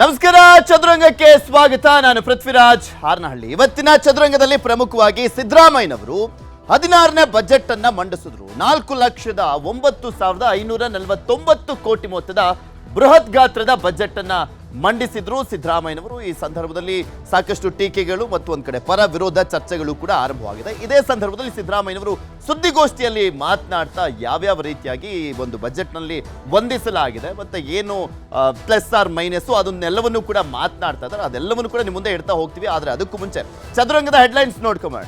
ನಮಸ್ಕಾರ, ಚದುರಂಗಕ್ಕೆ ಸ್ವಾಗತ. ನಾನು ಪೃಥ್ವಿರಾಜ್ ಹಾರನಹಳ್ಳಿ. ಇವತ್ತಿನ ಚದುರಂಗದಲ್ಲಿ ಪ್ರಮುಖವಾಗಿ ಸಿದ್ದರಾಮಯ್ಯನವರು ಹದಿನಾರನೇ ಬಜೆಟ್ ಅನ್ನ ಮಂಡಿಸಿದ್ರು. ನಾಲ್ಕು ಲಕ್ಷದ ಒಂಬತ್ತು ಸಾವಿರದ ಐನೂರ ನಲವತ್ತೊಂಬತ್ತು ಕೋಟಿ ಮೊತ್ತದ ಬೃಹತ್ ಗಾತ್ರದ ಬಜೆಟ್ ಅನ್ನ ಮಂಡಿಸಿದ್ರು ಸಿದ್ದರಾಮಯ್ಯನವರು. ಈ ಸಂದರ್ಭದಲ್ಲಿ ಸಾಕಷ್ಟು ಟೀಕೆಗಳು ಮತ್ತು ಒಂದ್ ಕಡೆ ಪರ ವಿರೋಧ ಚರ್ಚೆಗಳು ಕೂಡ ಆರಂಭವಾಗಿದೆ. ಇದೇ ಸಂದರ್ಭದಲ್ಲಿ ಸಿದ್ದರಾಮಯ್ಯನವರು ಸುದ್ದಿಗೋಷ್ಠಿಯಲ್ಲಿ ಮಾತನಾಡ್ತಾ ಯಾವ್ಯಾವ ರೀತಿಯಾಗಿ ಈ ಒಂದು ಬಜೆಟ್ನಲ್ಲಿ ವಂದಿಸಲಾಗಿದೆ ಮತ್ತೆ ಏನು ಪ್ಲಸ್ ಆರ್ ಮೈನಸ್ ಅದನ್ನೆಲ್ಲವನ್ನು ಕೂಡ ಮಾತನಾಡ್ತಾ ಇದ್ದಾರೆ. ಅದೆಲ್ಲವನ್ನು ಕೂಡ ನಿಮ್ಮ ಮುಂದೆ ಇಡ್ತಾ ಹೋಗ್ತೀವಿ. ಆದ್ರೆ ಅದಕ್ಕೂ ಮುಂಚೆ ಚದುರಂಗದ ಹೆಡ್ಲೈನ್ಸ್ ನೋಡ್ಕೊಂಬೋಣ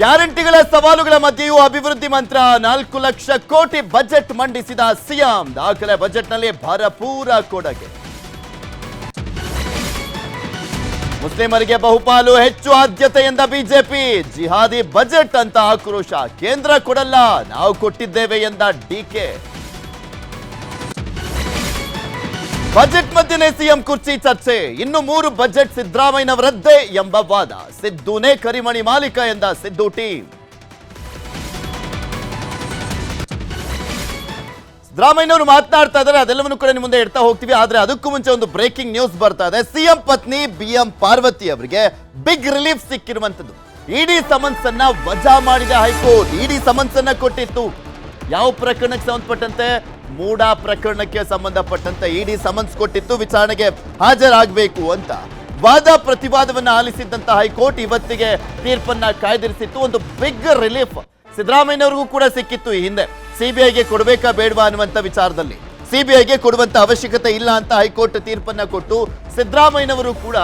ಗ್ಯಾರಂಟಿಗಳ ಸವಾಲುಗಳ ಮಧ್ಯೆಯೂ ಅಭಿವೃದ್ಧಿ ಮಂತ್ರ. ನಾಲ್ಕು ಲಕ್ಷ ಕೋಟಿ ಬಜೆಟ್ ಮಂಡಿಸಿದ ಸಿಎಂ. ದಾಖಲೆ ಬಜೆಟ್ನಲ್ಲಿ ಭರಪೂರ ಕೊಡಗೆ. ಮುಸ್ಲಿಮರಿಗೆ ಬಹುಪಾಲು ಹೆಚ್ಚು ಆದ್ಯತೆ ಎಂದ ಬಿಜೆಪಿ. ಜಿಹಾದಿ ಬಜೆಟ್ ಅಂತ ಆಕ್ರೋಶ. ಕೇಂದ್ರ ಕೊಡಲ್ಲ. ನಾವು ಕೊಟ್ಟಿದ್ದೇವೆ ಎಂದ ಡಿಕೆ ಬಜೆಟ್ ಮಧ್ಯೆ ಸಿಎಂ ಕುರ್ಚಿ ಚರ್ಚೆ. ಇನ್ನು ಮೂರು ಬಜೆಟ್ ಸಿದ್ದರಾಮಯ್ಯನವರದ್ದೇ ಎಂಬ ವಾದ. ಸಿದ್ದುನೇ ಕರಿಮಣಿ ಮಾಲೀಕ ಎಂದ ಸಿದ್ದು ಟೀಮ್. ಸಿದ್ದರಾಮಯ್ಯನವರು ಮಾತನಾಡ್ತಾ ಇದ್ದಾರೆ. ಅದೆಲ್ಲವನ್ನು ಕೂಡ ನಿಮ್ಮ ಮುಂದೆ ಇಡ್ತಾ ಹೋಗ್ತೀವಿ. ಆದ್ರೆ ಅದಕ್ಕೂ ಮುಂಚೆ ಒಂದು ಬ್ರೇಕಿಂಗ್ ನ್ಯೂಸ್ ಬರ್ತಾ ಇದೆ. ಸಿಎಂ ಪತ್ನಿ ಬಿ ಎಂ ಪಾರ್ವತಿ ಅವರಿಗೆ ಬಿಗ್ ರಿಲೀಫ್ ಸಿಕ್ಕಿರುವಂತದ್ದು ಇಡಿ ಸಮನ್ಸ್ ಅನ್ನ ವಜಾ ಮಾಡಿದ ಹೈಕೋರ್ಟ್. ಇಡಿ ಸಮನ್ಸ್ ಅನ್ನ ಕೊಟ್ಟಿತ್ತು. ಯಾವ ಪ್ರಕರಣಕ್ಕೆ ಸಂಬಂಧಪಟ್ಟಂತೆ ಮೂಡಾ ಪ್ರಕರಣಕ್ಕೆ ಸಂಬಂಧಪಟ್ಟಂತೆ ಇಡಿ ಸಮನ್ಸ್ ಕೊಟ್ಟಿತ್ತು ವಿಚಾರಣೆಗೆ ಹಾಜರಾಗಬೇಕು ಅಂತ. ವಾದ ಪ್ರತಿವಾದವನ್ನ ಆಲಿಸಿದ್ದಂತ ಹೈಕೋರ್ಟ್ ಇವತ್ತಿಗೆ ತೀರ್ಪನ್ನ ಕಾಯ್ದಿರಿಸಿತ್ತು. ಒಂದು ಬಿಗ್ ರಿಲೀಫ್ ಸಿದ್ದರಾಮಯ್ಯನವ್ರಿಗೂ ಕೂಡ ಸಿಕ್ಕಿತ್ತು ಈ ಹಿಂದೆ. ಸಿಬಿಐಗೆ ಕೊಡಬೇಕಾ ಬೇಡವಾ ಅನ್ನುವಂತ ವಿಚಾರದಲ್ಲಿ. ಸಿಬಿಐಗೆ ಕೊಡುವಂತ ಅವಶ್ಯಕತೆ ಇಲ್ಲ ಅಂತ ಹೈಕೋರ್ಟ್ ತೀರ್ಪನ್ನ ಕೊಟ್ಟು ಸಿದ್ದರಾಮಯ್ಯನವರು ಕೂಡ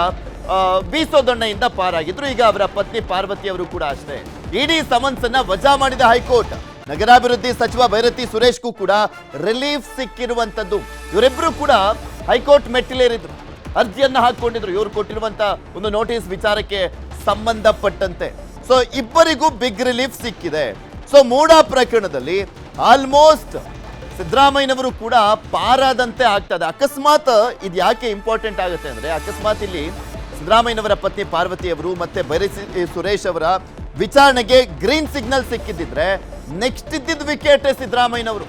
ಬೀಸೋದೊಣ್ಣೆಯಿಂದ ಪಾರಾಗಿದ್ರು. ಈಗ ಅವರ ಪತ್ನಿ ಪಾರ್ವತಿ ಅವರು ಕೂಡ ಅಷ್ಟೇ. ಇಡೀ ಸಮನ್ಸ್ ಅನ್ನ ವಜಾ ಮಾಡಿದ ಹೈಕೋರ್ಟ್. ನಗರಾಭಿವೃದ್ಧಿ ಸಚಿವ ಭೈರತಿ ಸುರೇಶ್ಗೂ ಕೂಡ ರಿಲೀಫ್ ಸಿಕ್ಕಿರುವಂಥದ್ದು. ಇವರಿಬ್ಬರು ಕೂಡ ಹೈಕೋರ್ಟ್ ಮೆಟ್ಟಿಲೇರಿದ್ರು. ಅರ್ಜಿಯನ್ನ ಹಾಕೊಂಡಿದ್ರು ಇವರು ಕೊಟ್ಟಿರುವಂತ ಒಂದು ನೋಟಿಸ್ ವಿಚಾರಕ್ಕೆ ಸಂಬಂಧಪಟ್ಟಂತೆ. ಸೊ ಇಬ್ಬರಿಗೂ ಬಿಗ್ ರಿಲೀಫ್ ಸಿಕ್ಕಿದೆ. ಸೊ ಮೂಡಾ ಪ್ರಕರಣದಲ್ಲಿ ಆಲ್ಮೋಸ್ಟ್ ಸಿದ್ದರಾಮಯ್ಯನವರು ಕೂಡ ಪಾರಾದಂತೆ ಆಗ್ತದೆ ಅಕಸ್ಮಾತ್ ಇದು ಯಾಕೆ ಇಂಪಾರ್ಟೆಂಟ್ ಆಗುತ್ತೆ ಅಂದ್ರೆ, ಅಕಸ್ಮಾತ್ ಇಲ್ಲಿ ಸಿದ್ದರಾಮಯ್ಯನವರ ಪತ್ನಿ ಪಾರ್ವತಿ ಅವರು ಮತ್ತೆ ಬೈರಸಿ ಸುರೇಶ್ ಅವರ ವಿಚಾರಣೆಗೆ ಗ್ರೀನ್ ಸಿಗ್ನಲ್ ಸಿಕ್ಕಿದ್ದಿದ್ರೆ ನೆಕ್ಸ್ಟ್ ಇದ್ದಿದ್ದ ವಿಕೆಟ್ ಸಿದ್ದರಾಮಯ್ಯನವರು.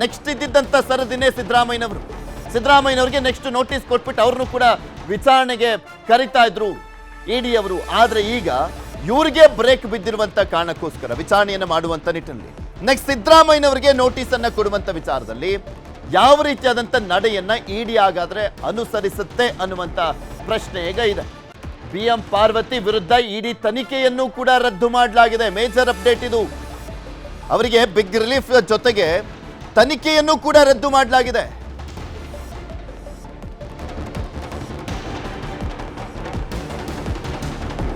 ನೆಕ್ಸ್ಟ್ ಇದ್ದಿದ್ದಂಥ ಸರದಿನೇ ಸಿದ್ದರಾಮಯ್ಯನವರು. ಸಿದ್ದರಾಮಯ್ಯನವ್ರಿಗೆ ನೆಕ್ಸ್ಟ್ ನೋಟಿಸ್ ಕೊಟ್ಬಿಟ್ಟು ಅವ್ರನ್ನೂ ಕೂಡ ವಿಚಾರಣೆಗೆ ಕರಿತಾ ಇದ್ರು ಇಡಿ ಅವರು. ಆದರೆ ಈಗ ಇವ್ರಿಗೆ ಬ್ರೇಕ್ ಬಿದ್ದಿರುವಂಥ ಕಾರಣಕ್ಕೋಸ್ಕರ ವಿಚಾರಣೆಯನ್ನು ಮಾಡುವಂಥ ನಿಟ್ಟಿನಲ್ಲಿ. ನೆಕ್ಸ್ಟ್ ಸಿದ್ದರಾಮಯ್ಯನವರಿಗೆ ನೋಟಿಸನ್ನು ಕೊಡುವಂಥ ವಿಚಾರದಲ್ಲಿ ಯಾವ ರೀತಿಯಾದಂಥ ನಡೆಯನ್ನ ಇಡಿ ಆಗಾದರೆ ಅನುಸರಿಸುತ್ತೆ ಅನ್ನುವಂಥ ಪ್ರಶ್ನೆ ಈಗ ಇದೆ. ಬಿ ಎಂ ಪಾರ್ವತಿ ವಿರುದ್ಧ ಇಡಿ ತನಿಖೆಯನ್ನು ಕೂಡ ರದ್ದು ಮಾಡಲಾಗಿದೆ. ಮೇಜರ್ ಅಪ್ಡೇಟ್ ಇದು. ಅವರಿಗೆ ಬಿಗ್ ರಿಲೀಫ್ ಜೊತೆಗೆ ತನಿಖೆಯನ್ನು ಕೂಡ ರದ್ದು ಮಾಡಲಾಗಿದೆ.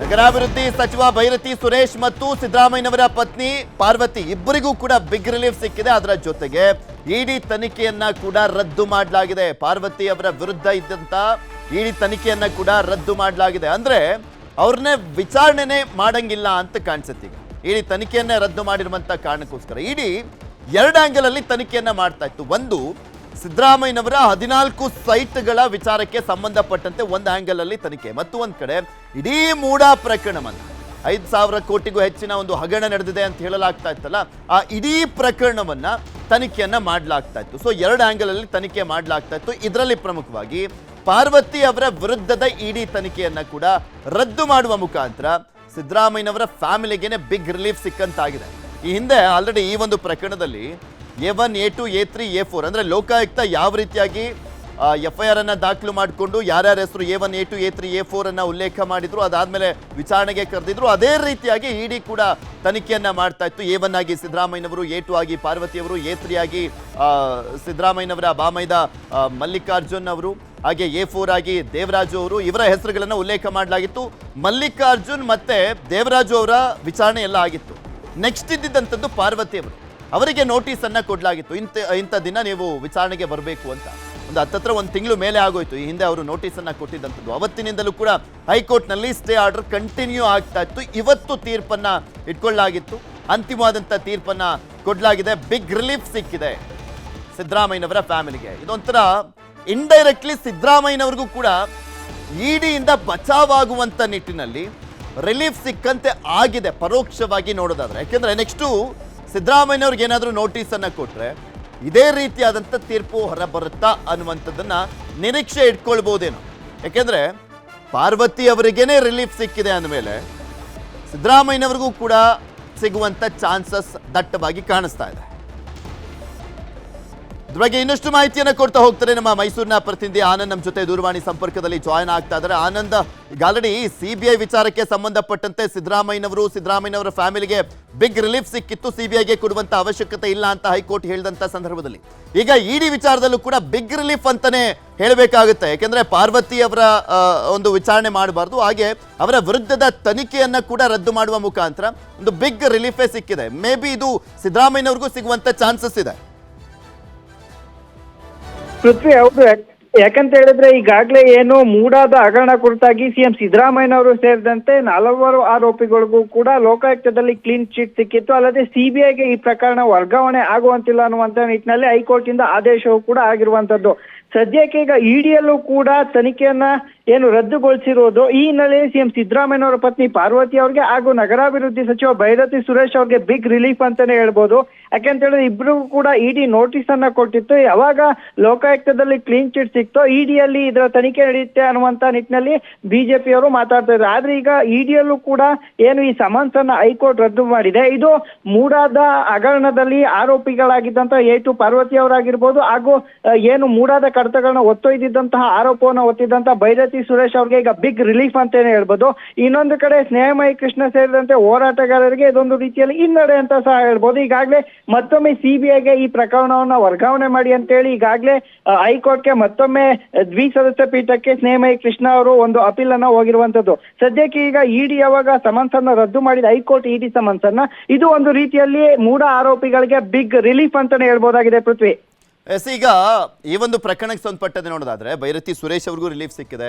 ನಗರಾಭಿವೃದ್ಧಿ ಸಚಿವ ಭೈರತಿ ಸುರೇಶ್ ಮತ್ತು ಸಿದ್ದರಾಮಯ್ಯನವರ ಪತ್ನಿ ಪಾರ್ವತಿ ಇಬ್ಬರಿಗೂ ಕೂಡ ಬಿಗ್ ರಿಲೀಫ್ ಸಿಕ್ಕಿದೆ. ಅದರ ಜೊತೆಗೆ ಇಡಿ ತನಿಖೆಯನ್ನ ಕೂಡ ರದ್ದು ಮಾಡಲಾಗಿದೆ. ಪಾರ್ವತಿ ಅವರ ವಿರುದ್ಧ ಇದ್ದಂತ ಇಡಿ ತನಿಖೆಯನ್ನ ಕೂಡ ರದ್ದು ಮಾಡಲಾಗಿದೆ. ಅಂದ್ರೆ ಅವ್ರನ್ನೇ ವಿಚಾರಣೆನೇ ಮಾಡಂಗಿಲ್ಲ ಅಂತ ಕಾಣಿಸುತ್ತೆ ಈಗ. ಇಡಿ ತನಿಖೆಯನ್ನ ರದ್ದು ಮಾಡಿರುವಂತ ಕಾರಣಕ್ಕೋಸ್ಕರ. ಇಡಿ ಎರಡು ಆಂಗಲ್ ಅಲ್ಲಿ ತನಿಖೆಯನ್ನ ಮಾಡ್ತಾ ಇತ್ತು. ಒಂದು, ಸಿದ್ದರಾಮಯ್ಯನವರ ಹದಿನಾಲ್ಕು ಸೈಟ್ಗಳ ವಿಚಾರಕ್ಕೆ ಸಂಬಂಧಪಟ್ಟಂತೆ ಒಂದು ಆಂಗಲ್ ಅಲ್ಲಿ ತನಿಖೆ. ಮತ್ತು ಒಂದ್ ಕಡೆ, ಇಡೀ ಮೂಡಾ ಪ್ರಕರಣವನ್ನ ಐದು ಸಾವಿರ ಕೋಟಿಗೂ ಹೆಚ್ಚಿನ ಒಂದು ಹಗರಣ ನಡೆದಿದೆ ಅಂತ ಹೇಳಲಾಗ್ತಾ ಇತ್ತಲ್ಲ, ಆ ಇಡೀ ಪ್ರಕರಣವನ್ನು ತನಿಖೆಯನ್ನು ಮಾಡಲಾಗ್ತಾ ಇತ್ತು. ಸೊ ಎರಡು ಆ್ಯಂಗಲಲ್ಲಿ ತನಿಖೆ ಮಾಡಲಾಗ್ತಾ ಇತ್ತು. ಇದರಲ್ಲಿ ಪ್ರಮುಖವಾಗಿ ಪಾರ್ವತಿ ಅವರ ವಿರುದ್ಧದ ಇಡಿ ತನಿಖೆಯನ್ನು ಕೂಡ ರದ್ದು ಮಾಡುವ ಮುಖಾಂತರ ಸಿದ್ದರಾಮಯ್ಯನವರ ಫ್ಯಾಮಿಲಿಗೇನೆ ಬಿಗ್ ರಿಲೀಫ್ ಸಿಕ್ಕಂತಾಗಿದೆ. ಈ ಹಿಂದೆ ಆಲ್ರೆಡಿ ಈ ಒಂದು ಪ್ರಕರಣದಲ್ಲಿ A one, A two, A three, A four ಅಂದರೆ ಲೋಕಾಯುಕ್ತ ಯಾವ ರೀತಿಯಾಗಿ ಎಫ್ ಐ ಆರ್ ಅನ್ನ ದಾಖಲು ಮಾಡಿಕೊಂಡು ಯಾರ್ಯಾರ ಹೆಸರು A one A two A three A four ಅನ್ನ ಉಲ್ಲೇಖ ಮಾಡಿದ್ರು, ಅದಾದ್ಮೇಲೆ ವಿಚಾರಣೆಗೆ ಕರೆದಿದ್ರು. ಅದೇ ರೀತಿಯಾಗಿ ಇಡಿ ಕೂಡ ತನಿಖೆಯನ್ನ ಮಾಡ್ತಾ ಇತ್ತು. ಎ ಒನ್ ಆಗಿ ಸಿದ್ದರಾಮಯ್ಯನವರು ಎ ಟು ಆಗಿ ಪಾರ್ವತಿ ಅವರು ಎ ತ್ರೀ ಆಗಿ ಸಿದ್ದರಾಮಯ್ಯನವರ ಬಾಮೈದ ಮಲ್ಲಿಕಾರ್ಜುನ್ ಅವರು, ಹಾಗೆ ಎ ಫೋರ್ ಆಗಿ ದೇವರಾಜು ಅವರು, ಇವರ ಹೆಸರುಗಳನ್ನು ಉಲ್ಲೇಖ ಮಾಡಲಾಗಿತ್ತು. ಮಲ್ಲಿಕಾರ್ಜುನ್ ಮತ್ತೆ ದೇವರಾಜು ಅವರ ವಿಚಾರಣೆ ಎಲ್ಲ ಆಗಿತ್ತು. ನೆಕ್ಸ್ಟ್ ಇದ್ದಿದ್ದಂಥದ್ದು ಪಾರ್ವತಿ ಅವರು ಅವರಿಗೆ ನೋಟಿಸ್ ಅನ್ನ ಕೊಡ್ಲಾಗಿತ್ತು. ಇಂಥ ಇಂಥ ದಿನ ನೀವು ವಿಚಾರಣೆಗೆ ಬರಬೇಕು ಅಂತ. ಒಂದು ಹತ್ತತ್ರ ಒಂದು ತಿಂಗಳು ಮೇಲೆ ಆಗೋಯ್ತು. ಈ ಹಿಂದೆ ಅವರು ನೋಟಿಸ್ ಅನ್ನ ಕೊಟ್ಟಿದ್ದಂಥದ್ದು. ಅವತ್ತಿನಿಂದಲೂ ಕೂಡ ಹೈಕೋರ್ಟ್ನಲ್ಲಿ ಸ್ಟೇ ಆರ್ಡರ್ ಕಂಟಿನ್ಯೂ ಆಗ್ತಾ ಇತ್ತು. ಇವತ್ತು ತೀರ್ಪನ್ನ ಇಟ್ಕೊಳ್ಳಾಗಿತ್ತು ಅಂತಿಮವಾದಂಥ ತೀರ್ಪನ್ನ ಕೊಡಲಾಗಿದೆ. ಬಿಗ್ ರಿಲೀಫ್ ಸಿಕ್ಕಿದೆ ಸಿದ್ದರಾಮಯ್ಯನವರ ಫ್ಯಾಮಿಲಿಗೆ. ಇದೊಂಥರ ಇಂಡೈರೆಕ್ಟ್ಲಿ ಸಿದ್ದರಾಮಯ್ಯನವ್ರಿಗೂ ಕೂಡ ಇಡಿಯಿಂದ ಬಚಾವಾಗುವಂತ ನಿಟ್ಟಿನಲ್ಲಿ ರಿಲೀಫ್ ಸಿಕ್ಕಂತೆ ಆಗಿದೆ. ಪರೋಕ್ಷವಾಗಿ ನೋಡೋದಾದ್ರೆ. ಯಾಕೆಂದರೆ ನೆಕ್ಸ್ಟು ಸಿದ್ದರಾಮಯ್ಯನವ್ರಿಗೆ ಏನಾದರೂ ನೋಟಿಸನ್ನು ಕೊಟ್ಟರೆ ಇದೇ ರೀತಿಯಾದಂಥ ತೀರ್ಪು ಹೊರಬರುತ್ತಾ ಅನ್ನುವಂಥದ್ದನ್ನ ನಿರೀಕ್ಷೆ ಇಟ್ಕೊಳ್ಬೋದೇನೋ. ಯಾಕೆಂದ್ರೆ ಪಾರ್ವತಿ ಅವರಿಗೇನೆ ರಿಲೀಫ್ ಸಿಕ್ಕಿದೆ ಅಂದಮೇಲೆ ಸಿದ್ದರಾಮಯ್ಯನವರಿಗೂ ಕೂಡ ಸಿಗುವಂಥ ಚಾನ್ಸಸ್ ದಟ್ಟವಾಗಿ ಕಾಣಿಸ್ತಾ ಇದೆ. ಇದ್ರ ಬಗ್ಗೆ ಇನ್ನಷ್ಟು ಮಾಹಿತಿಯನ್ನು ಕೊಡ್ತಾ ಹೋಗ್ತಾರೆ ನಮ್ಮ ಮೈಸೂರಿನ ಪ್ರತಿನಿಧಿ ಆನಂದ್ ನಮ್ಮ ಜೊತೆ ದೂರವಾಣಿ ಸಂಪರ್ಕದಲ್ಲಿ ಜಾಯ್ನ್ ಆಗ್ತಾ ಇದ್ದಾರೆ. ಆನಂದ್ ಬಿ ಸಿಬಿಐ ವಿಚಾರಕ್ಕೆ ಸಂಬಂಧಪಟ್ಟಂತೆ ಸಿದ್ದರಾಮಯ್ಯನವರು, ಸಿದ್ದರಾಮಯ್ಯನವರ ಫ್ಯಾಮಿಲಿಗೆ ಬಿಗ್ ರಿಲೀಫ್ ಸಿಕ್ಕಿತ್ತು. ಸಿಬಿಐಗೆ ಕೊಡುವಂತ ಅವಶ್ಯಕತೆ ಇಲ್ಲ ಅಂತ ಹೈಕೋರ್ಟ್ ಹೇಳಿದಂತ ಸಂದರ್ಭದಲ್ಲಿ. ಈಗ ಇಡಿ ವಿಚಾರದಲ್ಲೂ ಕೂಡ ಬಿಗ್ ರಿಲೀಫ್ ಅಂತಾನೆ ಹೇಳಬೇಕಾಗುತ್ತೆ. ಯಾಕೆಂದ್ರೆ ಪಾರ್ವತಿ ಅವರ ಒಂದು ವಿಚಾರಣೆ ಮಾಡಬಾರ್ದು. ಹಾಗೆ ಅವರ ವಿರುದ್ಧದ ತನಿಖೆಯನ್ನು ಕೂಡ ರದ್ದು ಮಾಡುವ ಮುಖಾಂತರ ಒಂದು ಬಿಗ್ ರಿಲೀಫೇ ಸಿಕ್ಕಿದೆ. ಮೇ ಬಿ ಇದು ಸಿದ್ದರಾಮಯ್ಯನವ್ರಿಗೂ ಸಿಗುವಂತ ಚಾನ್ಸಸ್ ಇದೆ. ಪೃಥ್ವಿ, ಹೌದು. ಯಾಕ್- ಯಾಕಂತ ಹೇಳಿದ್ರೆ ಈಗಾಗಲೇ ಏನು ಮೂಡಾದ ಹಗರಣ ಕುರಿತಾಗಿ ಸಿಎಂ ಸಿದ್ದರಾಮಯ್ಯನವರು ಸೇರಿದಂತೆ ನಾಲ್ವರು ಆರೋಪಿಗಳಿಗೂ ಕೂಡ ಲೋಕಾಯುಕ್ತದಲ್ಲಿ ಕ್ಲೀನ್ ಚಿಟ್ ಸಿಕ್ಕಿತ್ತು. ಅಲ್ಲದೆ ಸಿಬಿಐಗೆ ಈ ಪ್ರಕರಣ ವರ್ಗಾವಣೆ ಆಗುವಂತಿಲ್ಲ ಅನ್ನುವಂತ ನಿಟ್ಟಿನಲ್ಲಿ ಹೈಕೋರ್ಟ್ ಇಂದ ಆದೇಶವೂ ಕೂಡ ಆಗಿರುವಂತದ್ದು. ಸದ್ಯಕ್ಕೆ ಈಗ ಇಡಿಯಲ್ಲೂ ಕೂಡ ತನಿಖೆಯನ್ನ ಏನು ರದ್ದುಗೊಳಿಸಿರೋದು ಈ ಹಿನ್ನೆಲೆಯಲ್ಲಿ ಸಿಎಂ ಸಿದ್ದರಾಮಯ್ಯನವರ ಪತ್ನಿ ಪಾರ್ವತಿ ಅವರಿಗೆ ಹಾಗೂ ನಗರಾಭಿವೃದ್ಧಿ ಸಚಿವ ಭೈರತಿ ಸುರೇಶ್ ಅವರಿಗೆ ಬಿಗ್ ರಿಲೀಫ್ ಅಂತಾನೆ ಹೇಳ್ಬೋದು. ಯಾಕೆಂತ ಹೇಳಿದ್ರೆ ಇಬ್ರಿಗೂ ಕೂಡ ಇಡಿ ನೋಟಿಸ್ ಅನ್ನ ಕೊಟ್ಟಿತ್ತು. ಯಾವಾಗ ಲೋಕಾಯುಕ್ತದಲ್ಲಿ ಕ್ಲೀನ್ ಚಿಟ್ ಸಿಕ್ತೋ ಇಡಿಯಲ್ಲಿ ಇದರ ತನಿಖೆ ನಡೆಯುತ್ತೆ ಅನ್ನುವಂತ ನಿಟ್ಟಿನಲ್ಲಿ ಬಿಜೆಪಿ ಅವರು ಮಾತಾಡ್ತಾ ಇದ್ದಾರೆ ಆದ್ರೆ ಈಗ ಇಡಿಯಲ್ಲೂ ಕೂಡ ಏನು ಈ ಸಮನ್ಸ್ ಅನ್ನ ಹೈಕೋರ್ಟ್ ರದ್ದು ಮಾಡಿದೆ. ಇದು ಮೂಡಾದ ಹಗರಣದಲ್ಲಿ ಆರೋಪಿಗಳಾಗಿದ್ದಂತ ಎ ಟು ಪಾರ್ವತಿ ಅವರಾಗಿರ್ಬೋದು ಹಾಗೂ ಏನು ಮೂಡಾದ ಕಡತಗಳನ್ನ ಒತ್ತೊಯ್ದಿದ್ದಂತಹ ಆರೋಪವನ್ನು ಒತ್ತಿದ್ದಂತಹ ಭೈರತಿ ಸುರೇಶ್ ಅವ್ರಿಗೆ ಈಗ ಬಿಗ್ ರಿಲೀಫ್ ಅಂತಾನೆ ಹೇಳ್ಬೋದು. ಇನ್ನೊಂದು ಕಡೆ ಸ್ನೇಹಮಯಿ ಕೃಷ್ಣ ಸೇರಿದಂತೆ ಹೋರಾಟಗಾರರಿಗೆ ಇದೊಂದು ರೀತಿಯಲ್ಲಿ ಹಿನ್ನಡೆ ಅಂತ ಸಹ ಹೇಳ್ಬೋದು. ಈಗಾಗಲೇ ಮತ್ತೊಮ್ಮೆ ಸಿಬಿಐಗೆ ಈ ಪ್ರಕರಣವನ್ನ ವರ್ಗಾವಣೆ ಮಾಡಿ ಅಂತೇಳಿ ಈಗಾಗಲೇ ಹೈಕೋರ್ಟ್ಗೆ ಮತ್ತೊಮ್ಮೆ ದ್ವಿಸದಸ್ಯ ಪೀಠಕ್ಕೆ ಸ್ನೇಹಮಯ ಕೃಷ್ಣ ಅವರು ಒಂದು ಅಪೀಲ್ ಅನ್ನ ಹೋಗಿರುವಂತದ್ದು. ಸದ್ಯಕ್ಕೆ ಈಗ ಇಡಿ ಯಾವಾಗ ಸಮನ್ಸ್ ಅನ್ನ ರದ್ದು ಮಾಡಿದ ಹೈಕೋರ್ಟ್ ಇಡಿ ಸಮನ್ಸ್ ಅನ್ನ ಇದು ಒಂದು ರೀತಿಯಲ್ಲಿ ಮೂಢ ಆರೋಪಿಗಳಿಗೆ ಬಿಗ್ ರಿಲೀಫ್ ಅಂತಾನೆ ಹೇಳ್ಬೋದಾಗಿದೆ ಪೃಥ್ವಿ. ಎಸ್, ಈಗ ಈ ಒಂದು ಪ್ರಕರಣಕ್ಕೆ ಸಂಬಂಧಪಟ್ಟಂತೆ ನೋಡೋದಾದರೆ ಭೈರತಿ ಸುರೇಶ್ ಅವ್ರಿಗೂ ರಿಲೀಫ್ ಸಿಕ್ಕಿದೆ.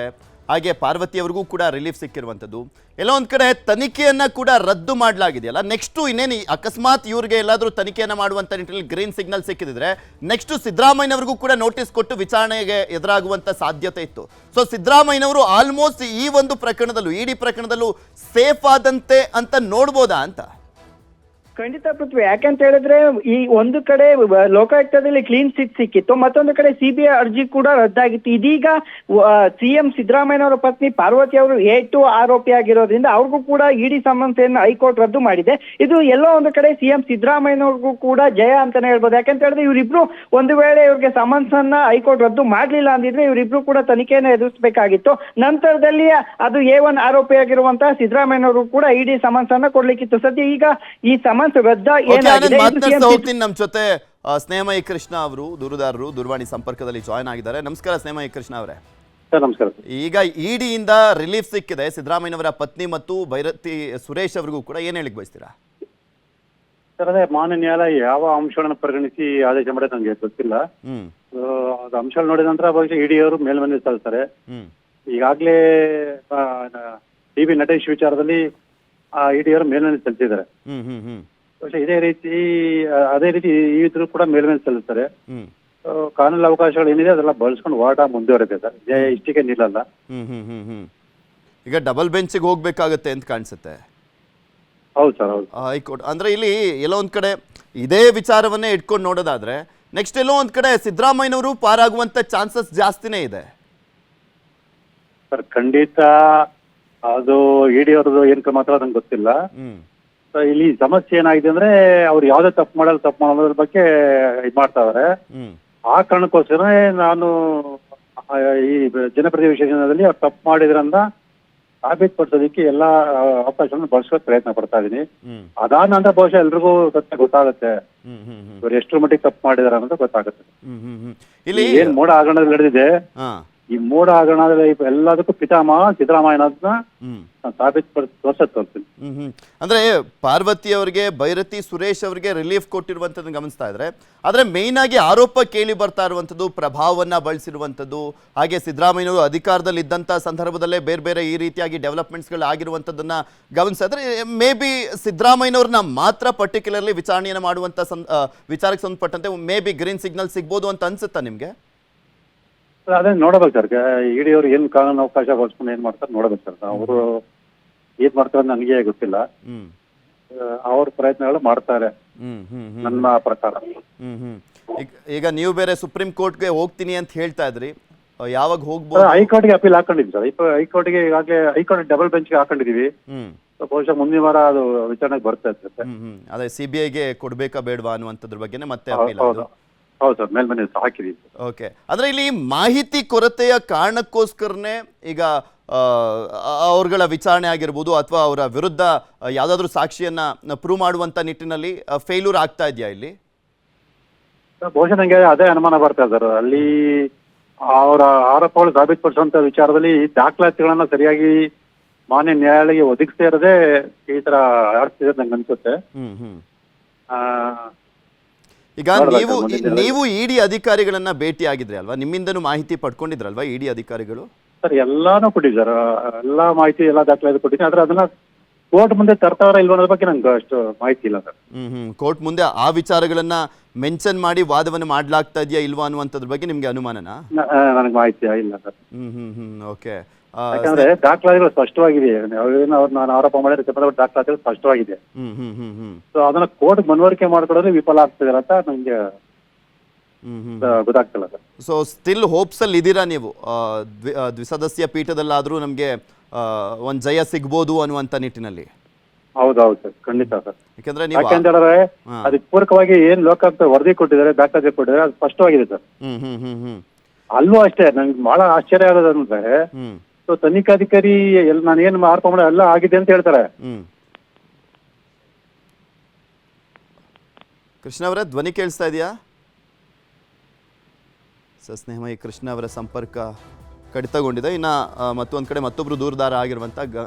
ಹಾಗೆ ಪಾರ್ವತಿ ಅವ್ರಿಗೂ ಕೂಡ ರಿಲೀಫ್ ಸಿಕ್ಕಿರುವಂಥದ್ದು. ಎಲ್ಲ ಒಂದು ಕಡೆ ತನಿಖೆಯನ್ನು ಕೂಡ ರದ್ದು ಮಾಡಲಾಗಿದೆಯಲ್ಲ. ನೆಕ್ಸ್ಟು ಇನ್ನೇನು ಈ ಅಕಸ್ಮಾತ್ ಇವ್ರಿಗೆ ಎಲ್ಲಾದರೂ ತನಿಖೆಯನ್ನು ಮಾಡುವಂಥ ನಿಟ್ಟಿನಲ್ಲಿ ಗ್ರೀನ್ ಸಿಗ್ನಲ್ ಸಿಕ್ಕಿದ್ರೆ ನೆಕ್ಸ್ಟು ಸಿದ್ದರಾಮಯ್ಯನವ್ರಿಗೂ ಕೂಡ ನೋಟಿಸ್ ಕೊಟ್ಟು ವಿಚಾರಣೆಗೆ ಎದುರಾಗುವಂಥ ಸಾಧ್ಯತೆ ಇತ್ತು. ಸೊ ಸಿದ್ದರಾಮಯ್ಯನವರು ಆಲ್ಮೋಸ್ಟ್ ಈ ಒಂದು ಪ್ರಕರಣದಲ್ಲೂ ಇಡಿ ಪ್ರಕರಣದಲ್ಲೂ ಸೇಫ್ ಆದಂತೆ ಅಂತ ನೋಡ್ಬೋದಾ ಅಂತ? ಖಂಡಿತ ಪೃಥ್ವಿ. ಯಾಕಂತ ಹೇಳಿದ್ರೆ, ಈ ಒಂದು ಕಡೆ ಲೋಕಾಯುಕ್ತದಲ್ಲಿ ಕ್ಲೀನ್ ಚಿಟ್ ಸಿಕ್ಕಿತ್ತು, ಮತ್ತೊಂದು ಕಡೆ ಸಿಬಿಐ ಅರ್ಜಿ ಕೂಡ ರದ್ದಾಗಿತ್ತು. ಇದೀಗ ಸಿಎಂ ಸಿದ್ದರಾಮಯ್ಯನವರ ಪತ್ನಿ ಪಾರ್ವತಿ ಅವರು ಎ ಟು ಆರೋಪಿ ಆಗಿರೋದ್ರಿಂದ ಅವ್ರಿಗೂ ಕೂಡ ಇಡಿ ಸಮಸ್ಯೆಯನ್ನು ಹೈಕೋರ್ಟ್ ರದ್ದು ಮಾಡಿದೆ. ಇದು ಎಲ್ಲೋ ಒಂದು ಕಡೆ ಸಿಎಂ ಸಿದ್ದರಾಮಯ್ಯನವ್ರಿಗೂ ಕೂಡ ಜಯ ಅಂತಾನೆ ಹೇಳ್ಬೋದು. ಯಾಕಂತ ಹೇಳಿದ್ರೆ, ಇವರಿಬ್ರು ಒಂದು ವೇಳೆ ಇವ್ರಿಗೆ ಸಮನ್ಸ್ ಅನ್ನ ಹೈಕೋರ್ಟ್ ರದ್ದು ಮಾಡಲಿಲ್ಲ ಅಂದಿದ್ರೆ ಇವರಿಬ್ರು ಕೂಡ ತನಿಖೆಯನ್ನು ಎದುರಿಸಬೇಕಾಗಿತ್ತು. ನಂತರದಲ್ಲಿ ಅದು ಎ ಒನ್ ಆರೋಪಿ ಆಗಿರುವಂತಹ ಸಿದ್ದರಾಮಯ್ಯನವರು ಕೂಡ ಇಡಿ ಸಮನ್ಸ್ ಅನ್ನ ಕೊಡ್ಲಿಕ್ಕಿತ್ತು. ಸದ್ಯ ಈಗ ಈ ಸಮನ್ಸ್ ಏನಾಗಿದೆ? ಮಾತನಾಡ್ತಾ ಹೋಗ್ತೀನಿ ನಮ್ಮ ಜೊತೆ ಸ್ನೇಹಮಯಿ ಕೃಷ್ಣ ಅವರು ದೂರದಾರರು ದೂರವಾಣಿ ಸಂಪರ್ಕದಲ್ಲಿ ಜಾಯ್ನ್ ಆಗಿದ್ದಾರೆ. ನಮಸ್ಕಾರ ಸ್ನೇಹಮಯಿ ಕೃಷ್ಣ ಅವರೇ. ಸರ್ ನಮಸ್ಕಾರ. ಈಗ ಇಡಿಯಿಂದ ರಿಲೀಫ್ ಸಿಕ್ಕಿದೆ. ಸಿದ್ದರಾಮಯ್ಯನವರ ಪತ್ನಿ ಮತ್ತು ಭೈರತಿ ಸುರೇಶ್ ಅವರಿಗೂ ಕೂಡ ಏನ್ ಹೇಳಿಕ್ ಬಯಸ್ತೀರಾ? ಸರ್ ಅದೇ ಮಾನ್ಯ ನ್ಯಾಯಾಲಯ ಯಾವ ಅಂಶಗಳನ್ನು ಪರಿಗಣಿಸಿ ಆದೇಶ ಮಾಡಿದೆ ನನಗೆ ಗೊತ್ತಿಲ್ಲ. ಹ್ಮ್. ಅದು ಅಂಶಗಳು ನೋಡಿದ ನಂತರ ಬಹುಶಃ ಇಡಿ ಅವರು ಮೇಲ್ಮನೆ ಸಲ್ಲಿಸ್ತಾರೆ ಹ್ಮ್. ಈಗಾಗಲೇ ಡಿ ಬಿ ನಟೇಶ್ ವಿಚಾರದಲ್ಲಿ ಆ ಇಡಿ ಅವರು ಮೇಲ್ಮನೆ ಸಲ್ಲಿಸಿದ್ದಾರೆ ಹ್ಮ್ ಹ್ಮ್ ಹ್ಮ್. ಇದೇ ರೀತಿ ಅದೇ ರೀತಿ ಈ ಇದ್ರು ಕೂಡ ಮೇಲ್ಮೇಲೆ ಸಲ್ಲಿಸ್ತಾರೆ ಹ್ಮ್ ಕಾನೂನು ಅವಕಾಶಗಳು ಏನಿದೆ ಅದೆಲ್ಲ ಬಳಸ್ಕೊಂಡು ಹೋರಾಟ ಮುಂದುವರೆದಿದೆ ಸರ್ ಜಯ ಇಷ್ಟಿಗೆ ನಿಲ್ಲಲ್ಲ ಹ್ಮ್ ಹ್ಮ್ ಹ್ಮ್ ಹ್ಮ್ ಈಗ ಡಬಲ್ ಬೆಂಚ್ಗೆ ಹೋಗ್ಬೇಕಾಗತ್ತೆ ಅಂತ ಕಾಣಿಸುತ್ತೆ. ಹೌದು ಸರ್ ಹೌದು. ಹೈಕೋರ್ಟ್. ಅಂದ್ರೆ ಇಲ್ಲಿ ಎಲ್ಲೋ ಒಂದ್ ಕಡೆ ಇದೇ ವಿಚಾರವನ್ನೇ ಇಟ್ಕೊಂಡು ನೋಡೋದಾದ್ರೆ ನೆಕ್ಸ್ಟ್ ಎಲ್ಲೋ ಒಂದ್ ಕಡೆ ಸಿದ್ದರಾಮಯ್ಯನವರು ಪಾರಾಗುವಂತ ಚಾನ್ಸಸ್ ಜಾಸ್ತಿನೇ ಇದೆ. ಸರ್ ಖಂಡಿತ ಅದು ಇಡಿ ಅವ್ರದ್ದು ಏನ್ ಕ್ರಮ ಮಾತ್ರ ನಂಗೆ ಗೊತ್ತಿಲ್ಲ. ಹ್ಮ್. ಇಲ್ಲಿ ಸಮಸ್ಯೆ ಏನಾಗಿದೆ ಅಂದ್ರೆ ಅವ್ರು ಯಾವ್ದೇ ತಪ್ಪು ಮಾಡಲ್ಲ ತಪ್ಪು ಮಾಡೋದ್ರ ಬಗ್ಗೆ ಇದ್ ಮಾಡ್ತಾ ಇದಾರೆ. ಆ ಕಾರಣಕ್ಕೋಸ್ಕರ ನಾನು ಈ ಜನಪ್ರತಿನಿಧಿ ವಿಶೇಷದಲ್ಲಿ ಅವ್ರು ತಪ್ಪು ಮಾಡಿದ್ರಂದ ಸಾಬೀತುಪಡಿಸೋದಕ್ಕೆ ಎಲ್ಲಾ ಅವಕಾಶವನ್ನು ಬಳಸೋಕೆ ಪ್ರಯತ್ನ ಪಡ್ತಾ ಇದೀನಿ. ಅದಾದ ನಂತರ ಬಹುಶಃ ಎಲ್ರಿಗೂ ಸತ್ಯ ಗೊತ್ತಾಗುತ್ತೆ. ಇವ್ರು ಎಷ್ಟು ಮಟ್ಟಿಗೆ ತಪ್ಪು ಮಾಡಿದಾರ ಅನ್ನೋದು ಗೊತ್ತಾಗುತ್ತೆ. ಇಲ್ಲಿ ಏನ್ ಮೋಡ ಆಗಣದಲ್ಲಿ ನಡೆದಿದೆ. ಈ ಮೋಡ ಹಗರಣದಲ್ಲಿ ಎಲ್ಲದಕ್ಕೂ ಪಿತಾಮಹ ಸಿದ್ದರಾಮಯ್ಯನವ್ರನ್ನ ಹ್ಮ್. ನಾನು ತೋರ್ಸಕ್ ತೋರಿಸ್ತೀನಿ ಹ್ಮ್ ಅಂದ್ರೆ ಪಾರ್ವತಿ ಅವರಿಗೆ ಭೈರತಿ ಸುರೇಶ್ ಅವರಿಗೆ ರಿಲೀಫ್ ಕೊಟ್ಟಿರುವಂತದ್ದು ಗಮನಿಸ್ತಾ ಇದ್ರೆ ಆದ್ರೆ ಮೇನ್ ಆಗಿ ಆರೋಪ ಕೇಳಿ ಬರ್ತಾ ಇರುವಂತದ್ದು ಪ್ರಭಾವವನ್ನ ಬಳಸಿರುವಂತದ್ದು ಹಾಗೆ ಸಿದ್ದರಾಮಯ್ಯನವರು ಅಧಿಕಾರದಲ್ಲಿ ಇದ್ದಂತ ಸಂದರ್ಭದಲ್ಲೇ ಬೇರೆ ಬೇರೆ ಈ ರೀತಿಯಾಗಿ ಡೆವಲಪ್ಮೆಂಟ್ಸ್ ಡೆವಲಪ್ಮೆಂಟ್ಸ್ಗಳು ಗಮನಿಸ್ತಾ ಗಮನಿಸಿದ್ರೆ ಮೇ ಬಿ ಸಿದ್ದರಾಮಯ್ಯನವ್ರನ್ನ ಮಾತ್ರ ಪರ್ಟಿಕ್ಯುಲರ್ಲಿ ವಿಚಾರಣೆಯನ್ನು ಮಾಡುವಂತ ವಿಚಾರಕ್ಕೆ ಸಂಬಂಧಪಟ್ಟಂತೆ ಮೇ ಬಿ ಗ್ರೀನ್ ಸಿಗ್ನಲ್ ಸಿಗ್ಬೋದು ಅಂತ ಅನ್ಸುತ್ತಾ ನಿಮಗೆ? ಅದೇ ನೋಡಬೇಕು ಸರ್. ಇಡಿ ಅವ್ರು ಏನ್ ಕಾನೂನು ಅವಕಾಶ ಬಳಸ್ಕೊಂಡು ಏನ್ ಮಾಡ್ತಾರೆ ನೋಡಬೇಕು ಸರ್. ಅವರು ಏನ್ ಮಾಡ್ತಾರೆ ನನಗೆ ಗೊತ್ತಿಲ್ಲ. ಅವ್ರ ಪ್ರಯತ್ನಗಳು ಮಾಡ್ತಾರೆ. ನನ್ನ ಪ್ರಕಾರ. ಈಗ ನೀವು ಬೇರೆ ಸುಪ್ರೀಂ ಕೋರ್ಟ್ಗೆ ಹೋಗ್ತೀನಿ ಅಂತ ಹೇಳ್ತಾ ಇದ್ರಿ. ಯಾವಾಗ ಹೋಗ್ಬೋದು? ಹೈಕೋರ್ಟ್ಗೆ ಅಪೀಲ್ ಹಾಕೊಂಡಿದ್ವಿ ಸರ್. ಹೈಕೋರ್ಟ್ಗೆ ಈಗಾಗಲೇ ಹೈಕೋರ್ಟ್ ಡಬಲ್ ಬೆಂಚ್ಗೆ ಹಾಕೊಂಡಿದೀವಿ ಹ್ಮ್. So, ಬಹುಶಃ ಮುಂದಿನ ವಾರ ಅದು ವಿಚಾರಣೆಗೆ ಬರ್ತಾ ಇರ್ತದೆ ಅದೇ ಸಿಬಿಐಗೆ ಕೊಡ್ಬೇಕಾ ಬೇಡವಾ ಅನ್ನುವಂಥದ್ರ ಬಗ್ಗೆನೇ ಮತ್ತೆ ಹೌದು ಅಪೀಲ್ ಹೌದು ಸರ್ ಮೇಲ್ಮನೆ ಹಾಕಿದೀವಿ ಓಕೆ. ಅಂದ್ರೆ ಇಲ್ಲಿ ಮಾಹಿತಿ ಕೊರತೆಯ ಕಾರಣಕ್ಕೋಸ್ಕರನೇ ಈಗ ಅವ್ರಗಳ ವಿಚಾರಣೆ ಆಗಿರ್ಬೋದು ಅಥವಾ ಅವರ ವಿರುದ್ಧ ಯಾವುದಾದ್ರೂ ಸಾಕ್ಷಿಯನ್ನ ಪ್ರೂವ್ ಮಾಡುವಂತ ನಿಟ್ಟಿನಲ್ಲಿ ಫೇಲ್ಯೂರ್ ಆಗ್ತಾ ಇದೆಯಾ ಇಲ್ಲಿ? ಬಹುಶಃ ನಂಗೆ ಅದೇ ಅನುಮಾನ ಬರ್ತಾ ಸರ್. ಅಲ್ಲಿ ಅವರ ಆರೋಪಗಳು ಸಾಬೀತುಪಡಿಸುವಂತ ವಿಚಾರದಲ್ಲಿ ದಾಖಲಾತಿಗಳನ್ನ ಸರಿಯಾಗಿ ಮಾನ್ಯ ನ್ಯಾಯಾಲಯ ಒದಗಿಸದೇ ಇರದೆ ಈ ತರ ಆಡ್ತಿದೆ ನಂಗೆ ಅನ್ಸುತ್ತೆ. ಹ್ಮ್ ಹ್ಮ್. ಆ, ಈಗ ನೀವು. ನೀವು ಇಡಿ ಅಧಿಕಾರಿಗಳನ್ನ ಭೇಟಿ ಆಗಿದ್ರೆ ಅಲ್ವಾ? ನಿಮ್ಮಿಂದನೂ ಮಾಹಿತಿ ಪಡ್ಕೊಂಡಿದ್ರಲ್ವಾ ಇಡಿ ಅಧಿಕಾರಿಗಳು? ಸರ್ ಎಲ್ಲಾನು ಕೊಟ್ಟಿದ್ದಾರೆ ಎಲ್ಲಾ ಮಾಹಿತಿ ಎಲ್ಲಾ ದಾಖಲೆ ಕೊಟ್ಟಿದ್ದೀನಿ ಆದ್ರೆ ಅದನ್ನ ಕೋರ್ಟ್ ಮುಂದೆ ತರ್ತಾವ್ರ ಇಲ್ವ ಅನ್ನೋದ್ರ ಬಗ್ಗೆ ನಂಗೆ ಅಷ್ಟು ಮಾಹಿತಿ ಇಲ್ಲ ಸರ್. ಹ್ಮ್ ಹ್ಮ್. ಕೋರ್ಟ್ ಮುಂದೆ ಆ ವಿಚಾರಗಳನ್ನ ಮೆನ್ಷನ್ ಮಾಡಿ ವಾದವನ್ನು ಮಾಡ್ಲಾಗ್ತಾ ಇದೆಯಾ ಇಲ್ವಾ ಅನ್ನುವಂಥದ್ರ ಬಗ್ಗೆ ನಿಮ್ಗೆ ಅನುಮಾನನಾ? ನನಗೆ ಮಾಹಿತಿ ಇಲ್ಲ ಸರ್. ಹ್ಮ್ ಹ್ಮ್ ಹ್ಮ್. ಓಕೆ. ಯಾಕಂದ್ರೆ ದಾಖಲಾತಿಗಳು ಸ್ಪಷ್ಟವಾಗಿದೆ ಅವ್ರೇನು ಅವ್ರು ನಾನು ಆರೋಪ ಮಾಡಿದ್ರೆ ಸಂಬಂಧಪಟ್ಟ ದಾಖಲಾತಿಗಳು ಸ್ಪಷ್ಟವಾಗಿದೆ. ಹ್ಮ್ ಹ್ಮ್ ಹ್ಮ್ ಹ್ಮ್. ಸೊ ಅದನ್ನ ಕೋರ್ಟ್ ಮನವರಿಕೆ ಮಾಡ್ಕೊಡೋದ್ರೆ ವಿಫಲ ಆಗ್ತಿದಾರೆ ಅಂತ ನಂಗೆ ಆ, ಗೊತ್ತಾಗ್ತಿಲ್ಲ ಸರ್. ಸೊ ಸ್ಟಿಲ್ ಹೋಪ್ಸ್ ಅಲ್ಲಿ ಇದ್ದೀರಾ ನೀವು? ಆ, ದ್ವಿ ಆ, ದ್ವಿಸದಸ್ಯ ಪೀಠದಲ್ಲಾದ್ರೂ ನಮಗೆ ಒಂದು ಜಯ ಸಿಗ್ಬೋದು ಅನ್ನುವಂತ ನಿಟ್ಟಿನಲ್ಲಿ. ಹೌದೌದು ಸರ್. ಖಂಡಿತ ಸರ್. ಯಾಕಂದ್ರೆ ನೀವು ಯಾಕೆಂತ ಹೇಳಿದ್ರೆ ಹಾ. ಅದಕ್ಕೆ ಪೂರಕವಾಗಿ ಏನ್ ಲೋಕಾಯುಕ್ತ ವರದಿ ಕೊಟ್ಟಿದ್ದಾರೆ ದಾಖಲಾತಿ ಕೊಟ್ಟಿದ್ದಾರೆ ಅದು ಸ್ಪಷ್ಟವಾಗಿದೆ ಸರ್. ಹ್ಮ್ ಹ್ಮ್ ಹ್ಮ್ ಹ್ಮ್. ಅಲ್ಲೂ ಅಷ್ಟೇ ನಂಗೆ ಬಹಳ ಆಶ್ಚರ್ಯ ಆಗೋದಂದ್ರೆ ಹ್ಮ್. ಸೊ ತನಿಖಾಧಿಕಾರಿ ಎಲ್ ನಾನು ಏನ್ ಆರೋಪ ಮಾಡೋ ಎಲ್ಲ ಆಗಿದೆ ಅಂತ ಹೇಳ್ತಾರೆ. ಹ್ಮ್. ಕೃಷ್ಣ ಅವರ ಧ್ವನಿ ಕೇಳಿಸ್ತಾ ಇದೆಯಾ? ಸರ್ ಸ್ನೇಹಮಯಿ ಕೃಷ್ಣ ಅವರ ಸಂಪರ್ಕ ಕಡಿತಗೊಂಡಿದೆ. ಇನ್ನು ಮತ್ತೊಂದು ಕಡೆ ಮತ್ತೊಬ್ಬರು ದೂರದಾರ ಆಗಿರುವಂಥ ಗ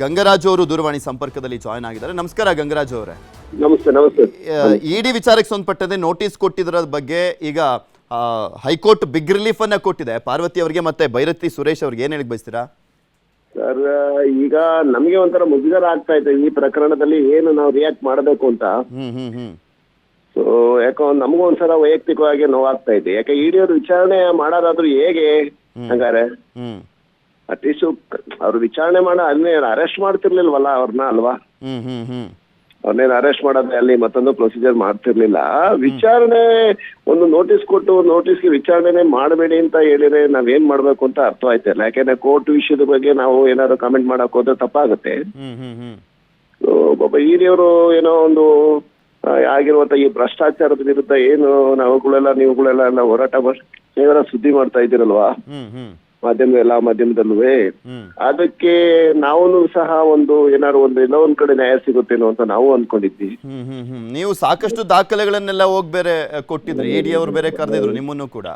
ಗಂಗರಾಜು ಅವರು ದೂರವಾಣಿ ಸಂಪರ್ಕದಲ್ಲಿ ಜಾಯ್ನ್ ಆಗಿದ್ದಾರೆ. ನಮಸ್ಕಾರ ಗಂಗರಾಜು ಅವರೇ. ನಮಸ್ತೆ ನಮಸ್ತೆ. ಇಡಿ ವಿಚಾರಕ್ಕೆ ಸಂಬಂಧಪಟ್ಟಂತೆ ನೋಟಿಸ್ ಕೊಟ್ಟಿದ್ರ ಬಗ್ಗೆ ಈಗ ಹೈಕೋರ್ಟ್ ಬಿಗ್ ರಿಲೀಫ್ ಅನ್ನ ಕೊಟ್ಟಿದೆ. ಪಾರ್ವತಿ ಅವರಿಗೆ ಮತ್ತೆ ಭೈರತಿ ಸುರೇಶ್ ಅವ್ರಿಗೆ ಏನ್ ಹೇಳಕ್ ಬಯಸ್ತೀರಾ? ಸರ್ ಈಗ ನಮಗೆ ಒಂಥರ ಮುಜುಗರ ಆಗ್ತಾ ಇದೆ ಈ ಪ್ರಕರಣದಲ್ಲಿ ಏನು ನಾವು ರಿಯಾಕ್ಟ್ ಮಾಡಬೇಕು ಅಂತ. ಸೊ ಯಾಕೋ ನಮಗೂ ಒಂದ್ಸಲ ವೈಯಕ್ತಿಕವಾಗಿ ನೋವಾಗ್ತಾ ಇದೆ. ಯಾಕೆ ಇಡಿಯವ್ರು ವಿಚಾರಣೆ ಮಾಡೋದಾದ್ರೂ ಹೇಗೆ? ಹಂಗಾರೆ? ಅಟ್ಲೀಸ್ಟ್ ಅವ್ರು ವಿಚಾರಣೆ ಮಾಡ ಅಲ್ಲೇ ಅರೆಸ್ಟ್ ಮಾಡ್ತಿರ್ಲಿಲ್ವಲ್ಲ ಅವ್ರನ್ನ ಅಲ್ವಾ? ಅವ್ರನ್ನೇನು ಅರೆಸ್ಟ್ ಮಾಡೋದೇ ಅಲ್ಲಿ ಮತ್ತೊಂದು ಪ್ರೊಸೀಜರ್ ಮಾಡ್ತಿರ್ಲಿಲ್ಲ. ವಿಚಾರಣೆ ಒಂದು ನೋಟಿಸ್ ಕೊಟ್ಟು ನೋಟಿಸ್ಗೆ ವಿಚಾರಣೆನೆ ಮಾಡಬೇಡಿ ಅಂತ ಹೇಳಿದ್ರೆ ನಾವೇನ್ ಮಾಡ್ಬೇಕು ಅಂತ ಅರ್ಥ ಆಯ್ತಿಲ್ಲ ಯಾಕೆಂದ್ರೆ ಕೋರ್ಟ್ ವಿಷಯದ ಬಗ್ಗೆ ನಾವು ಏನಾದ್ರು ಕಮೆಂಟ್ ಮಾಡಕ್ ಹೋದ್ರೆ ತಪ್ಪಾಗುತ್ತೆ. ಒಬ್ಬ ಹಿರಿಯವರು ಏನೋ ಒಂದು ಆಗಿರುವಂತ ಈ ಭ್ರಷ್ಟಾಚಾರದ ವಿರುದ್ಧ ಏನು ನಾವುಗಳೆಲ್ಲ ನೀವುಗಳೆಲ್ಲ ಎಲ್ಲ ಹೋರಾಟ ಮಾಡಿ ಸುದ್ದಿ ಮಾಡ್ತಾ ಇದ್ದೀರಲ್ವಾ? ಮಾಧ್ಯಮ ಎಲ್ಲಾ ಮಾಧ್ಯಮದಲ್ಲೂ ಅದಕ್ಕೆ ನಾವು ಸಹ ಒಂದು ಏನಾದ್ರು ಒಂದು ಎಲ್ಲೋ ಒಂದ್ ಕಡೆ ನ್ಯಾಯ ಸಿಗುತ್ತೇನೋ ಅಂತ ನಾವು ಅನ್ಕೊಂಡಿದ್ವಿ. ಹ್ಮ್ ಹ್ಮ್ ಹ್ಮ್. ನೀವು ಸಾಕಷ್ಟು ದಾಖಲೆಗಳನ್ನೆಲ್ಲ ಹೋಗಿ ಬೇರೆ ಕೊಟ್ಟಿದ್ರು. ಇಡಿ ಅವರು ಬೇರೆ ಕರೆದಿದ್ರು ನಿಮ್ಮನ್ನು ಕೂಡ.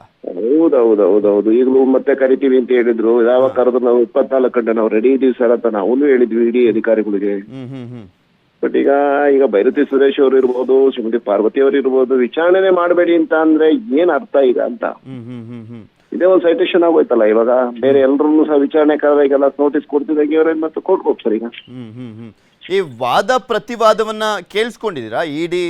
ಹೌದೌದೌದೌದು. ಈಗಲೂ ಮತ್ತೆ ಕರಿತೀವಿ ಅಂತ ಹೇಳಿದ್ರು. ಯಾವ ಕರೆದ್ರು ನಾವು ಇಪ್ಪತ್ನಾಲ್ಕು ಗಂಟೆ ನಾವು ರೆಡಿ ಇದೀವಿ ಸರ್ ಅಂತ ನಾವು ಹೇಳಿದ್ವಿ ಇಡೀ ಅಧಿಕಾರಿಗಳಿಗೆ. ಹ್ಮ್ ಹ್ಮ್ ಹ್ಮ್. ಬಟ್ ಈಗ ಈಗ ಭೈರತಿ ಸುರೇಶ್ ಅವರು ಇರ್ಬೋದು ಶ್ರೀಮತಿ ಪಾರ್ವತಿ ಅವರು ಇರ್ಬೋದು ವಿಚಾರಣೆ ಮಾಡಬೇಡಿ ಅಂತ ಅಂದ್ರೆ ಏನ್ ಅರ್ಥ ಈಗ ಅಂತ. ಹ್ಮ್ ಹ್ಮ್ ಹ್ಮ್ ಹ್ಮ್. ಇದೇ ಒಂದು ಸೈಟೇಷನ್ ಆಗೋಯ್ತಲ್ಲ. ಇವಾಗ ಬೇರೆ ಎಲ್ಲರನ್ನು ಸಹ ವಿಚಾರಣೆ ಕರೆದಾಗೆಲ್ಲ ನೋಟಿಸ್ ಕೊಡ್ತಿದ್ದಾಗೆ ಅವ್ರೇನ್ ಮತ್ತೆ ಕೋರ್ಟ್ ಹೋಗ್ತಾರೆ ಈಗ. ಹ್ಮ್ ಹ್ಮ್ ಈ ವಾದ ಪ್ರತಿವಾದವನ್ನ ಕೇಳಿಸ್ಕೊಂಡಿದ್ದೀರಾ? ಇಡಿ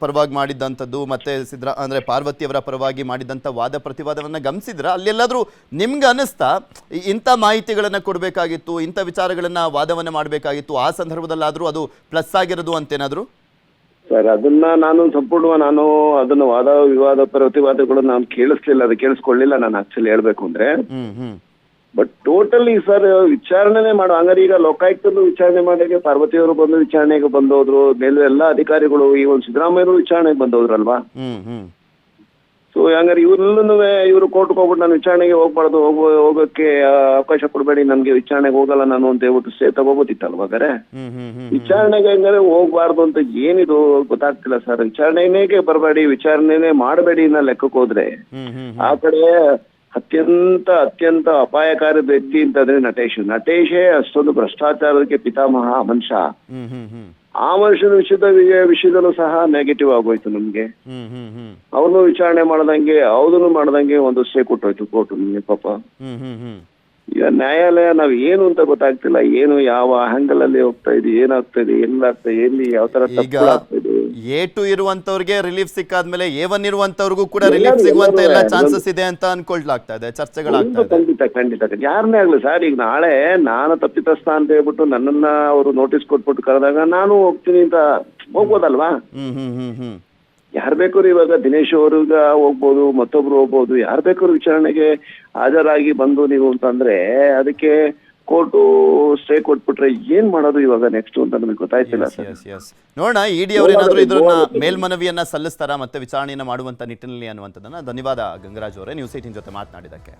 ಪರವಾಗಿ ಮಾಡಿದ್ದಂಥದ್ದು ಮತ್ತೆ ಸಿದ್ರ, ಅಂದ್ರೆ ಪಾರ್ವತಿ ಅವರ ಪರವಾಗಿ ಮಾಡಿದಂಥ ವಾದ ಪ್ರತಿವಾದವನ್ನ ಗಮನಿಸಿದ್ರ ಅಲ್ಲೆಲ್ಲಾದ್ರೂ ನಿಮ್ಗೆ ಅನಿಸ್ತಾ ಇ- ಇಂಥ ಮಾಹಿತಿಗಳನ್ನ ಕೊಡಬೇಕಾಗಿತ್ತು, ಇಂಥ ವಿಚಾರಗಳನ್ನ ವಾದವನ್ನ ಮಾಡಬೇಕಾಗಿತ್ತು, ಆ ಸಂದರ್ಭದಲ್ಲಾದ್ರೂ ಅದು ಪ್ಲಸ್ ಆಗಿರೋದು ಅಂತೇನಾದ್ರು? ಸರ್ ಅದನ್ನ ನಾನು ಸಂಪೂರ್ಣ ನಾನು ಅದನ್ನ ವಾದ ವಿವಾದ ಪ್ರತಿವಾದಗಳು ನಾನು ಕೇಳಿಸ್ಲಿಲ್ಲ ಅದು ಕೇಳಿಸ್ಕೊಳ್ಳಿಲ್ಲ ನಾನು ಆಕ್ಚುಲಿ ಹೇಳ್ಬೇಕು ಅಂದ್ರೆ. ಹ್ಮ್ ಹ್ಮ್. ಬಟ್ ಟೋಟಲಿ ಸರ್ ವಿಚಾರಣೆನೆ ಮಾಡೋ. ಹಂಗಾರೆ ಈಗ ಲೋಕಾಯುಕ್ತರು ವಿಚಾರಣೆ ಮಾಡಿದ್ರೆ ಪಾರ್ವತಿ ಅವರು ಬಂದು ವಿಚಾರಣೆಗೆ ಬಂದೋದ್ರು ಮೇಲೆ ಎಲ್ಲ ಅಧಿಕಾರಿಗಳು ಈ ಒಂದು ಸಿದ್ದರಾಮಯ್ಯರು ವಿಚಾರಣೆಗೆ ಬಂದೋದ್ರಲ್ವಾ? ಹ್ಮ್ ಹ್ಮ್. ಸೊ ಹಂಗಾರೆ ಇವ್ರೆಲ್ಲನೂ ಇವರು ಕೋರ್ಟ್ಗೆ ಹೋಗ್ಬಿಟ್ಟು ನಾನು ವಿಚಾರಣೆಗೆ ಹೋಗ್ಬಾರ್ದು ಹೋಗೋ ಹೋಗೋಕ್ಕೆ ಅವಕಾಶ ಕೊಡಬೇಡಿ ನನ್ಗೆ ವಿಚಾರಣೆಗೆ ಹೋಗಲ್ಲ ನಾನು ಅಂತ ಹೇಳ್ಬಿಟ್ಟು ಸೇ ತಗೋಬೋದಿತ್ತಲ್ವ ಹಾಗಾರೆ? ವಿಚಾರಣೆಗೆ ಹಂಗಾರೆ ಹೋಗ್ಬಾರ್ದು ಅಂತ ಏನಿದು ಗೊತ್ತಾಗ್ತಿಲ್ಲ ಸರ್. ವಿಚಾರಣೆನೇಗೆ ಬರಬೇಡಿ ವಿಚಾರಣೆನೆ ಮಾಡಬೇಡಿ ನಾ ಲೆಕ್ಕಕ್ಕೆ ಹೋದ್ರೆ. ಆ ಕಡೆ ಅತ್ಯಂತ ಅತ್ಯಂತ ಅಪಾಯಕಾರಿ ವ್ಯಕ್ತಿ ಅಂತಂದ್ರೆ ನಟೇಶ್. ನಟೇಶೇ ಅಷ್ಟೊಂದು ಭ್ರಷ್ಟಾಚಾರಕ್ಕೆ ಪಿತಾಮಹ ಮನುಷ್ಯ. ಆ ಮನುಷ್ಯನ ವಿಷಯದ ವಿಷಯದಲ್ಲೂ ಸಹ ನೆಗೆಟಿವ್ ಆಗೋಯ್ತು ನಮ್ಗೆ. ಅವನು ವಿಚಾರಣೆ ಮಾಡ್ದಂಗೆ ಅವನು ಮಾಡ್ದಂಗೆ ಒಂದು ಸ್ಟೇ ಕೊಟ್ಟೋಯ್ತು ಕೋರ್ಟ್ ನಿಮಗೆ ಪಾಪ. ಈಗ ನ್ಯಾಯಾಲಯ ನಾವ್ ಏನು ಅಂತ ಗೊತ್ತಾಗ್ತಿಲ್ಲ. ಏನು ಯಾವ ಆಂಗಲ್ ಅಲ್ಲಿ ಹೋಗ್ತಾ ಇದೆ ಏನಾಗ್ತಾ ಇದೆ ಎಲ್ಲಾಗ್ತಾ ಇದೆ ಎಲ್ಲಿ ಯಾವ ತರ ಈಗ ಎ ಟು ಇರುವಂತವ್ರಿಗೆ ರಿಲೀಫ್ ಸಿಕ್ಕಾದ್ಮೇಲೆ ಎ ಒನ್ ಇರುವಂತವ್ರಿಗೂ ಕೂಡ ರಿಲೀಫ್ ಸಿಗುವಂತ ಎಲ್ಲ ಚಾನ್ಸಸ್ ಇದೆ ಅಂತ ಅನ್ಕೊಳ್ಲಾಗ್ತಾ ಇದೆ ಚರ್ಚೆಗಳಾಗ್ತಾ ಇದೆ. ಖಂಡಿತ ಖಂಡಿತ ಯಾರನ್ನೇ ಆಗ್ಲಿ ಸರ್ ಈಗ ನಾಳೆ ನಾನು ತಪ್ಪಿತಸ್ಥ ಅಂತ ಹೇಳ್ಬಿಟ್ಟು ನನ್ನನ್ನ ಅವರು ನೋಟಿಸ್ ಕೊಟ್ಬಿಟ್ಟು ಕರೆದಾಗ ನಾನು ಹೋಗ್ತೀನಿ ಅಂತ ಹೋಗ್ಬೋದಲ್ವಾ? ಹ್ಮ್ ಹ್ಮ್ ಹ್ಮ್ ಹ್ಮ್. ಯಾರ್ ಬೇಕಾದ್ರು ಇವಾಗ ದಿನೇಶ್ ಅವ್ರಿಗ ಹೋಗ್ಬೋದು ಮತ್ತೊಬ್ರು ಹೋಗ್ಬೋದು ಯಾರು ಬೇಕು ವಿಚಾರಣೆಗೆ ಹಾಜರಾಗಿ ಬಂದು ನೀವು ಅಂತಂದ್ರೆ ಅದಕ್ಕೆ ಕೋರ್ಟು ಸ್ಟೇ ಕೊಟ್ಬಿಟ್ರೆ ಏನ್ ಮಾಡೋದು ಇವಾಗ ನೆಕ್ಸ್ಟ್ ಅಂತ ನಮಗೆ ಗೊತ್ತಾಯ್ತಿಲ್ಲ ನೋಡೋಣ ಇಡಿ ಅವ್ರು ಏನಾದ್ರು ಇದ್ರನ್ನ ಮೇಲ್ಮನವಿಯನ್ನ ಸಲ್ಲಿಸ್ತಾರ ಮತ್ತೆ ವಿಚಾರಣೆಯನ್ನ ಮಾಡುವಂತ ನಿಟ್ಟಿನಲ್ಲಿ ಅನ್ನುವಂಥದ್ದನ್ನ ಧನ್ಯವಾದ ಗಂಗರಾಜ್ ಅವರೇ ನ್ಯೂಸ್ ಏಟಿನ್ ಜೊತೆ ಮಾತನಾಡಿದಕ್ಕೆ